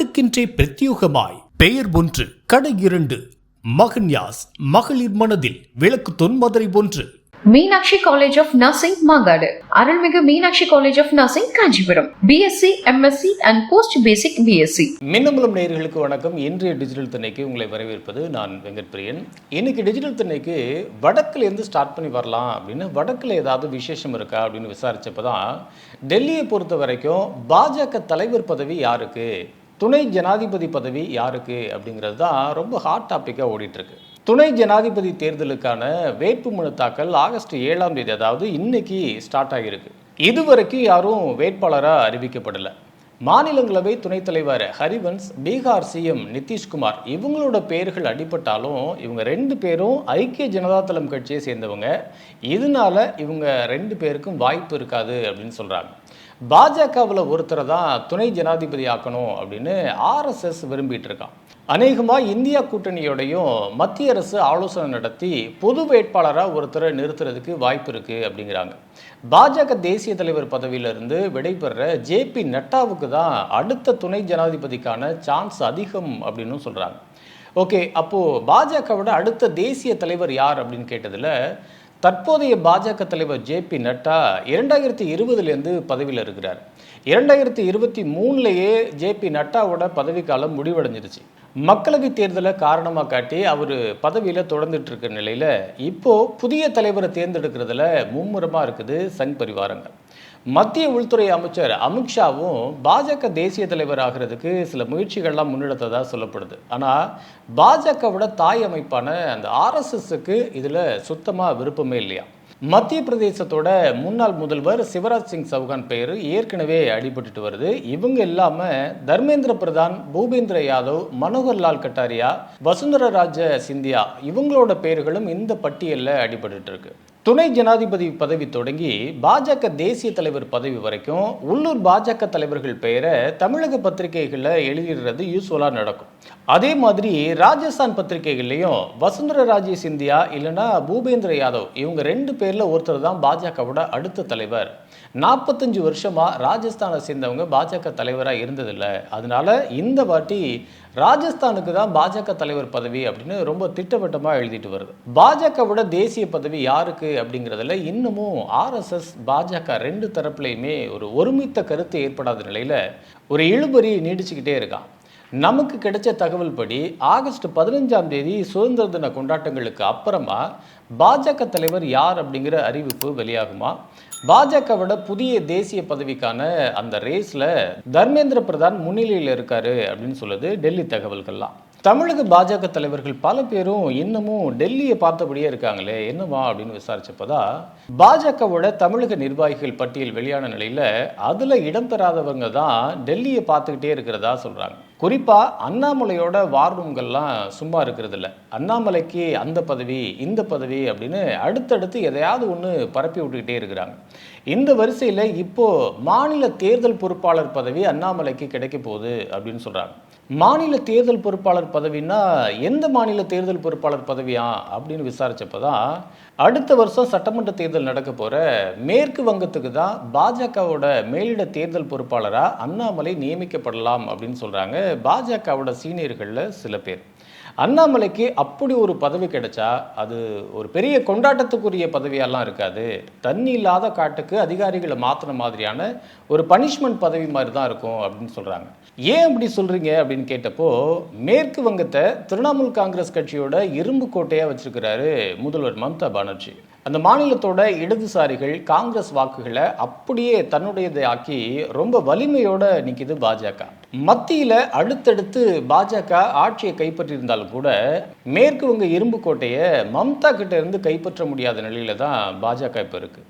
பத்துக்கின்றே பிரத்யோகமாய். பெயர் ஒன்று கடை இரண்டு மகன்யாஸ் மகளிர் மனதில் விளக்கு தொன்மதுரை ஒன்று. Meenakshi college of nursing Mangadu. அருள்மிகு Meenakshi college of nursing Kanchipuram. BSc MSc and post basic BSc Minnambalam நேயர்களுக்கு வணக்கம். இன்றைய டிஜிட்டல் திண்ணைக்கு உங்களை வரவேற்பது நான் வெங்கட் பிரியன் இன்னைக்கு டிஜிட்டல் திண்ணைக்கு வடக்குல இருந்து ஸ்டார்ட் பண்ணி வரலாம் அப்படின்னு வடக்குல ஏதாவது விசேஷம் இருக்கா அப்படின்னு விசாரிச்சப்போ தான் டெல்லியை பொறுத்த வரைக்கும் பாஜக தலைவர் பதவி யாருக்கு? துணை ஜனாதிபதி பதவி யாருக்கு அப்படிங்கிறது தான் ரொம்ப ஹாட் டாப்பிக்காக ஓடிட்டுருக்கு. துணை ஜனாதிபதி தேர்தலுக்கான வேட்புமனு தாக்கல் ஆகஸ்ட் ஏழாம் தேதி அதாவது இன்னைக்கு ஸ்டார்ட் ஆகியிருக்கு. இதுவரைக்கும் யாரும் வேட்பாளராக அறிவிக்கப்படலை. மாநிலங்களவை துணைத் தலைவர் ஹரிவன்ஸ் பீகார் சிஎம் நிதிஷ்குமார் இவங்களோட பெயர்கள் அடிபட்டாலும் இவங்க ரெண்டு பேரும் ஐக்கிய ஜனதா தளம் கட்சியை சேர்ந்தவங்க. இதனால இவங்க ரெண்டு பேருக்கும் வாய்ப்பு இருக்காது அப்படின்னு சொல்கிறாங்க பாஜகவில் ஒருத்தரை தான் துணை ஜனாதிபதி ஆக்கணும் அப்படின்னு ஆர்எஸ்எஸ் விரும்பிட்டு இருக்கான் அநேகமாக இந்தியா கூட்டணியோடையும் மத்திய அரசு ஆலோசனை நடத்தி பொது வேட்பாளராக ஒருத்தரை நிறுத்துறதுக்கு வாய்ப்பு இருக்குது அப்படிங்கிறாங்க. பாஜக தேசிய தலைவர் பதவியிலிருந்து விடைபெற ஜே பி நட்டாவுக்கு தான் அடுத்த துணை ஜனாதிபதிக்கான சான்ஸ் அதிகம் அப்படின்னு சொல்கிறாங்க ஓகே அப்போது பாஜகவோட அடுத்த தேசிய தலைவர் யார் அப்படின்னு கேட்டதில் தற்போதைய பாஜக தலைவர் ஜே பி நட்டா இரண்டாயிரத்தி இருபதுலேருந்து பதவியில் இருக்கிறார். இரண்டாயிரத்தி இருபத்தி மூணுலேயே ஜே பி நட்டாவோட பதவிக்காலம் முடிவடைஞ்சிருச்சு. மக்களவை தேர்தலை காரணமாக காட்டி அவர் பதவியில் தொடர்ந்துட்டு இருக்க நிலையில் இப்போது புதிய தலைவரை தேர்ந்தெடுக்கிறதுல மும்முரமாக இருக்குது சங் பரிவாரங்கள். மத்திய உள்துறை அமைச்சர் அமித்ஷாவும் பாஜக தேசிய தலைவர் ஆகிறதுக்கு சில முயற்சிகள்லாம் முன்னெடுத்ததாக சொல்லப்படுது. ஆனால் பாஜகவோட தாய் அமைப்பான அந்த ஆர்எஸ்எஸ்க்கு இதில் சுத்தமாக விருப்பமே இல்லையா? மத்திய பிரதேசத்தோட முன்னாள் முதல்வர் சிவராஜ் சிங் சௌகான் பெயர் ஏற்கனவே அடிபட்டுட்டு வருது. இவங்க இல்லாமல் தர்மேந்திர பிரதான் பூபேந்திர யாதவ் மனோகர் லால் கட்டாரியா வசுந்தர ராஜ சிந்தியா இவங்களோட பெயர்களும் இந்த பட்டியலில் அடிபட்டு இருக்கு. துணை ஜனாதிபதி பதவி தொடங்கி பாஜக தேசிய தலைவர் பதவி வரைக்கும் உள்ளூர் பாஜக தலைவர்கள் பெயரை தமிழக பத்திரிகைகளில் எழுதிடுறது யூஸ்வலாக நடக்கும். அதே மாதிரி ராஜஸ்தான் பத்திரிகைகள்லையும் வசுந்தர ராஜே சிந்தியா இல்லைன்னா பூபேந்திர யாதவ் இவங்க ரெண்டு பேரில் ஒருத்தர் தான் பாஜகவோட அடுத்த தலைவர். நாற்பத்தஞ்சு வருஷமாக ராஜஸ்தானை சேர்ந்தவங்க பாஜக தலைவராக இருந்ததில்ல. அதனால் இந்த வாட்டி ராஜஸ்தானுக்கு தான் பாஜக தலைவர் பதவி அப்படின்னு ரொம்ப திட்டவட்டமாக எழுதிட்டு வருது. பாஜகவோட தேசிய பதவி யாருக்கு அப்படிங்கிறதுல இன்னமும் ஆர்எஸ்எஸ் பாஜக ரெண்டு தரப்புலையுமே ஒரு ஒருமித்த கருத்து ஏற்படாத நிலையில் ஒரு இழுபறி நீடிச்சுக்கிட்டே இருக்கான். நமக்கு கிடைச்ச தகவல் படி ஆகஸ்ட் பதினஞ்சாம் தேதி சுதந்திர தின கொண்டாட்டங்களுக்கு அப்புறமா பாஜக தலைவர் யார் அப்படிங்கிற அறிவிப்பு வெளியாகுமா? பாஜகவோட புதிய தேசிய பதவிக்கான அந்த ரேஸில் தர்மேந்திர பிரதான் முன்னிலையில் இருக்காரு அப்படின்னு சொல்லுது டெல்லி தகவல்கள்லாம். தமிழக பாஜக தலைவர்கள் பல பேரும் இன்னமும் டெல்லியை பார்த்தபடியே இருக்காங்களே என்னவா அப்படின்னு விசாரிச்சப்பதா பாஜகவோட தமிழக நிர்வாகிகள் பட்டியல் வெளியான நிலையில அதுல இடம்பெறாதவங்க தான் டெல்லியை பார்த்துக்கிட்டே இருக்கிறதா சொல்றாங்க. குறிப்பா அண்ணாமலையோட வார் ரூம்கள்லாம் சும்மா இருக்கிறது இல்லை அண்ணாமலைக்கு அந்த பதவி இந்த பதவி அப்படின்னு அடுத்தடுத்து எதையாவது ஒன்று பரப்பி விட்டுக்கிட்டே இருக்கிறாங்க. இந்த வரிசையில் இப்போ மாநில தேர்தல் பொறுப்பாளர் பதவி அண்ணாமலைக்கு கிடைக்க போகுது அப்படின்னு சொல்கிறாங்க மாநில தேர்தல் பொறுப்பாளர் பதவின்னா எந்த மாநில தேர்தல் பொறுப்பாளர் பதவியா அப்படின்னு விசாரிச்சப்போ தான் அடுத்த வருஷம் சட்டமன்ற தேர்தல் நடக்க போகிற மேற்கு வங்கத்துக்கு தான் பாஜகவோட மேலிட தேர்தல் பொறுப்பாளராக அண்ணாமலை நியமிக்கப்படலாம் அப்படின்னு சொல்கிறாங்க பாஜகவோட சீனியர்களில் சில பேர். அண்ணாமலைக்கு அப்படி ஒரு பதவி கிடைச்சா அது ஒரு பெரிய கொண்டாட்டத்துக்குரிய பதவியெல்லாம் இருக்காது. தண்ணி இல்லாத காட்டுக்கு அதிகாரிகளை மாற்றின மாதிரியான ஒரு பனிஷ்மெண்ட் பதவி மாதிரி தான் இருக்கும் அப்படின்னு சொல்கிறாங்க ஏன் அப்படி சொல்கிறீங்க அப்படின்னு கேட்டப்போ மேற்கு வங்கத்தை திரிணாமுல் காங்கிரஸ் கட்சியோட இரும்பு கோட்டையாக வச்சிருக்கிறாரு முதல்வர் மம்தா பானர்ஜி. அந்த மாநிலத்தோட இடதுசாரிகள் காங்கிரஸ் வாக்குகளை அப்படியே தன்னுடையதை ஆக்கி ரொம்ப வலிமையோட நிற்கிது பாஜக. மத்தியில் அடுத்தடுத்து பாஜக ஆட்சியை கைப்பற்றியிருந்தாலும் கூட மேற்கு வங்க இரும்பு கோட்டையை மம்தா கிட்ட இருந்து கைப்பற்ற முடியாத நிலையில தான் பாஜக இப்போ இருக்கு.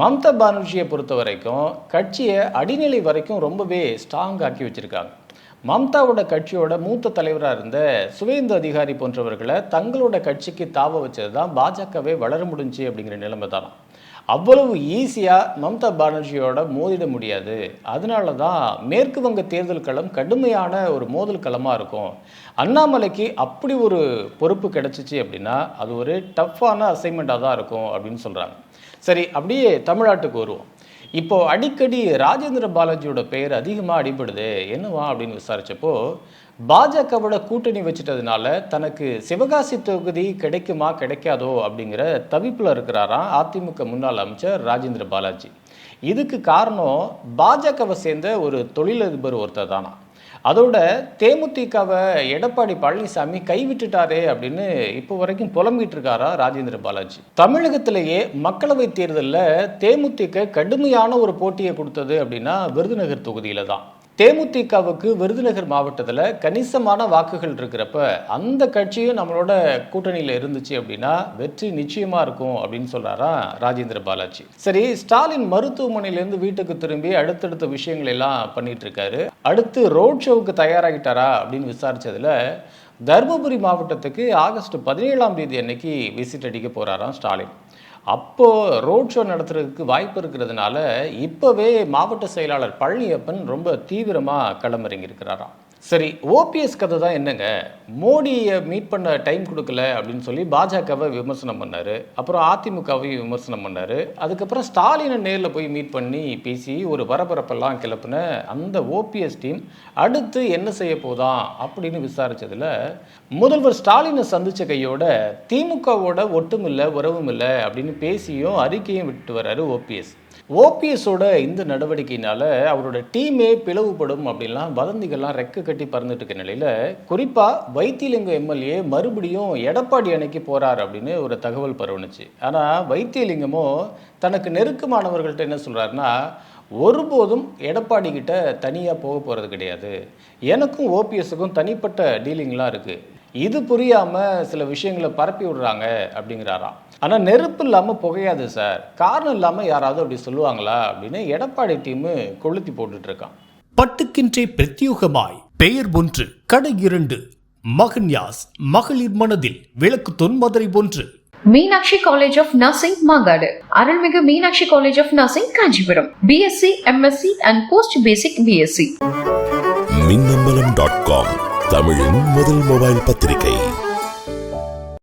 மம்தா பானர்ஜியை பொறுத்த வரைக்கும் கட்சியை அடிநிலை வரைக்கும் ரொம்பவே ஸ்ட்ராங் ஆக்கி வச்சிருக்காங்க. மம்தாவோட கட்சியோட மூத்த தலைவராக இருந்த சுவேந்து அதிகாரி போன்றவர்களை தங்களோட கட்சிக்கு தாவ வச்சது தான் பாஜகவே வளர முடிஞ்சு அப்படிங்கிற நிலைமை தானா அவ்வளவு ஈஸியாக மம்தா பானர்ஜியோட மோதிட முடியாது. அதனால தான் மேற்கு வங்க தேர்தல் களம் கடுமையான ஒரு மோதல் களமாக இருக்கும். அண்ணாமலைக்கு அப்படி ஒரு பொறுப்பு கிடைச்சிச்சு அப்படின்னா அது ஒரு டஃப்பான அசைன்மெண்ட்டாக தான் இருக்கும் அப்படின்னு சொல்கிறாங்க சரி அப்படியே தமிழ்நாட்டுக்கு வருவோம். இப்போ அடிக்கடி ராஜேந்திர பாலாஜியோட பெயர் அதிகமாக அடிபடுது. என்னவா அப்படின்னு விசாரிச்சப்போ பாஜகவோட கூட்டணி வச்சுட்டதுனால தனக்கு சிவகாசி தொகுதி கிடைக்குமா கிடைக்காதோ அப்படிங்கிற தவிப்பில் இருக்கிறாராம் அதிமுக முன்னாள் அமைச்சர் ராஜேந்திர பாலாஜி. இதுக்கு காரணம் பாஜகவை சேர்ந்த ஒரு தொழிலதிபர் ஒருத்தர் தானா? அதோட தேமுதிகவை எடப்பாடி பழனிசாமி கைவிட்டுட்டாரே அப்படின்னு இப்போ வரைக்கும் புலம்பிட்டு இருக்காரா ராஜேந்திர பாலாஜி. தமிழகத்திலேயே மக்களவை தேர்தலில் தேமுதிக கடுமையான ஒரு போட்டியை கொடுத்தது அப்படின்னா விருதுநகர் தொகுதியில் தான். தேமுதிகவுக்கு விருதுநகர் மாவட்டத்தில் கணிசமான வாக்குகள் இருக்கிறப்ப அந்த கட்சியும் நம்மளோட கூட்டணியில் இருந்துச்சு அப்படின்னா வெற்றி நிச்சயமா இருக்கும் அப்படின்னு சொல்றாரா ராஜேந்திர பாலாஜி. சரி ஸ்டாலின் மருத்துவமனையிலேருந்து வீட்டுக்கு திரும்பி அடுத்தடுத்த விஷயங்கள் எல்லாம் பண்ணிட்டு இருக்காரு அடுத்து ரோட் ஷோவுக்கு தயாராகிட்டாரா அப்படின்னு விசாரிச்சதுல தருமபுரி மாவட்டத்துக்கு ஆகஸ்ட் பதினேழாம் தேதி அன்னைக்கு விசிட் அடிக்க போறாராம் ஸ்டாலின். அப்போது ரோட் ஷோ நடத்துறதுக்கு வாய்ப்பு இருக்கிறதுனால இப்போவே மாவட்ட செயலாளர் பழனியப்பன் ரொம்ப தீவிரமாக களமிறங்கியிருக்கிறாராம். சரி ஓபிஎஸ் கதை தான் என்னங்க? மோடியை மீட் பண்ண டைம் கொடுக்கல அப்படின்னு சொல்லி பாஜகவை விமர்சனம் பண்ணார். அப்புறம் அதிமுகவையும் விமர்சனம் பண்ணார். அதுக்கப்புறம் ஸ்டாலினை நேரில் போய் மீட் பண்ணி பேசி ஒரு பரபரப்பெல்லாம் கிளப்புன அந்த ஓபிஎஸ் டீம் அடுத்து என்ன செய்ய போதாம் அப்படின்னு விசாரித்ததில் முதல்வர் ஸ்டாலினை சந்திச்ச கையோட திமுகவோட ஒட்டுமில்லை உறவும் இல்லை அப்படின்னு பேசியும் அறிக்கையும் விட்டு வர்றாரு ஓபிஎஸ் ஓபிஎஸோட இந்த நடவடிக்கையினால அவரோட டீமே பிளவுபடும் அப்படின்லாம் வதந்திகள்லாம் ரெக்க கட்டி பறந்துட்டு இருக்க நிலையில குறிப்பா வைத்தியலிங்கம் எம்எல்ஏ மறுபடியும் எடப்பாடி அணைக்கு போறார் அப்படின்னு ஒரு தகவல் பரவணுச்சு ஆனால் வைத்தியலிங்கமோ தனக்கு நெருக்கமானவர்கள்ட்ட என்ன சொல்கிறாருன்னா ஒருபோதும் எடப்பாடி கிட்ட தனியாக போக போகிறது கிடையாது. எனக்கும் ஓபிஎஸ்ஸுக்கும் தனிப்பட்ட டீலிங்லாம் இருக்குது இது புரியாமல் சில விஷயங்களை பரப்பி விடுறாங்க அப்படிங்கிறாராம். ஆனால் நெருப்பு இல்லாமல் புகையாது சார். காரணம் இல்லாமல் யாராவது அப்படி சொல்லுவாங்களா அப்படின்னு எடப்பாடி டீமு கொளுத்தி போட்டுட்ருக்கான் பட்டுக்கின்றே பிரத்யூகமாய் பெயர் ஒன்று கடை இரண்டு மகன்யாஸ் மகளிர் மனதில் விளக்கு தொன்மதுரை ஒன்று. Meenakshi college of nursing Mangadu. அருள்மிகு Meenakshi college of nursing Kanchipuram. BSc MSc and post basic BSc Minnambalam dot com தமிழின் முதல் மொபைல் பத்திரிகை.